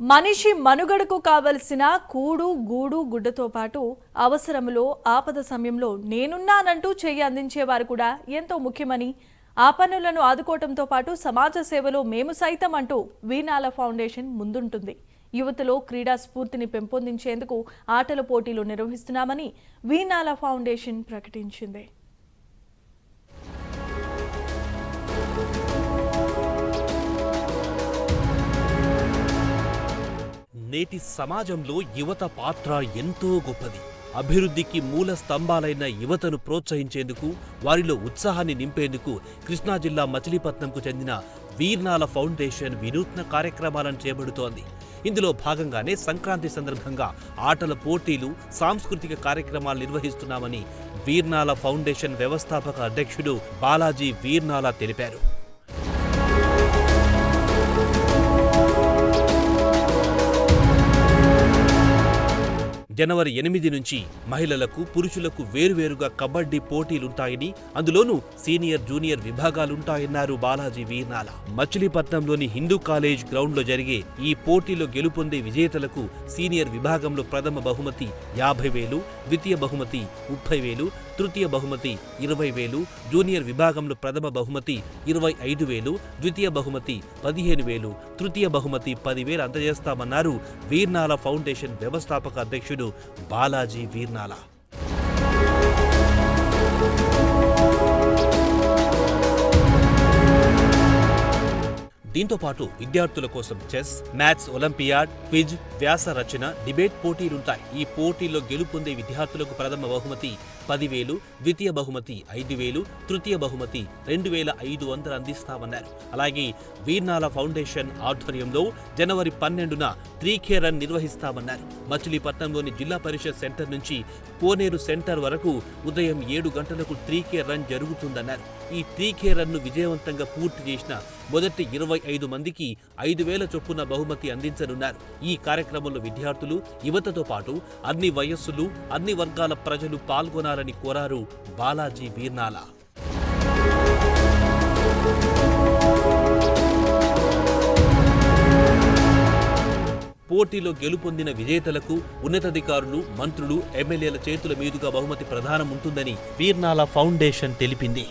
మనిషి మనుగడకు కావలసిన కూడు గూడు గుడ్డతో పాటు అవసరములో ఆపద సమయంలో నేనున్నానంటూ చేయి అందించేవారు కూడా ఎంతో ముఖ్యమని ఆ పనులను ఆదుకోవటంతో పాటు సమాజ సేవలో మేము సైతం అంటూ వీనాల ఫౌండేషన్ ముందుంటుంది. యువతలో క్రీడా స్ఫూర్తిని పెంపొందించేందుకు ఆటల పోటీలు నిర్వహిస్తున్నామని వీనాల ఫౌండేషన్ ప్రకటించింది. నేటి సమాజంలో యువత పాత్ర ఎంతో గొప్పది. అభివృద్ధికి మూల స్తంభాలైన యువతను ప్రోత్సహించేందుకు వారిలో ఉత్సాహాన్ని నింపేందుకు కృష్ణా జిల్లా మచిలీపట్నంకు చెందిన వీర్నాల ఫౌండేషన్ వినూత్న కార్యక్రమాలను చేపడుతోంది. ఇందులో భాగంగానే సంక్రాంతి సందర్భంగా ఆటల పోటీలు సాంస్కృతిక కార్యక్రమాలు నిర్వహిస్తున్నామని వీర్నాల ఫౌండేషన్ వ్యవస్థాపక అధ్యక్షుడు బాలాజీ వీర్నాల తెలిపారు. జనవరి ఎనిమిది నుంచి మహిళలకు పురుషులకు వేరువేరుగా కబడ్డీ పోటీలుంటాయని అందులోనూ సీనియర్ జూనియర్ విభాగాలుంటాయన్నారు బాలాజీ వీర్నాల. మచిలీపట్నంలోని హిందూ కాలేజ్ గ్రౌండ్లో జరిగే ఈ పోటీలో గెలుపొందే విజేతలకు సీనియర్ విభాగంలో ప్రథమ బహుమతి యాభై వేలు ద్వితీయ బహుమతి ముప్పై వేలు తృతీయ బహుమతి ఇరవై వేలు జూనియర్ విభాగంలో ప్రథమ బహుమతి ఇరవై ఐదు వేలు ద్వితీయ బహుమతి పదిహేను వేలు తృతీయ బహుమతి పదివేలు అందజేస్తామన్నారు వీర్నాల ఫౌండేషన్ వ్యవస్థాపక అధ్యక్షుడు బాలాజీ వీర్నాల దీంతో పాటు విద్యార్థుల కోసం చెస్ మ్యాథ్స్ ఒలింపియాడ్ క్విజ్ వ్యాస రచన డిబేట్ పోటీలుంటాయి. ఈ పోటీల్లో గెలుపొందే విద్యార్థులకు ప్రథమ బహుమతి పదివేలు ద్వితీయ బహుమతి ఐదు వేలు తృతీయ బహుమతి రెండు వేల ఐదు వందలు అందిస్తామన్నారు. అలాగే వీర్నాల ఫౌండేషన్ ఆధ్వర్యంలో జనవరి పన్నెండున త్రీకే రన్ నిర్వహిస్తామన్నారు. మచిలీపట్నంలోని జిల్లా పరిషత్ సెంటర్ నుంచి కోనేరు సెంటర్ వరకు ఉదయం ఏడు గంటలకు త్రీకే రన్ జరుగుతుందన్నారు. ఈ త్రీకే రన్ను విజయవంతంగా పూర్తి చేసిన మొదటి ఇరవై ఐదు మందికి ఐదు వేల చొప్పున బహుమతి అందించనున్నారు. ఈ కార్యక్రమంలో విద్యార్థులు యువతతో పాటు అన్ని వయస్సులు అన్ని వర్గాల ప్రజలు పాల్గొనాలని కోరారు బాలాజీ వీర్నాల. పోటీలో గెలుపొందిన విజేతలకు ఉన్నతాధికారులు మంత్రులు ఎమ్మెల్యేల చేతుల మీదుగా బహుమతి ప్రధానం ఉంటుందని వీర్నాల ఫౌండేషన్ తెలిపింది.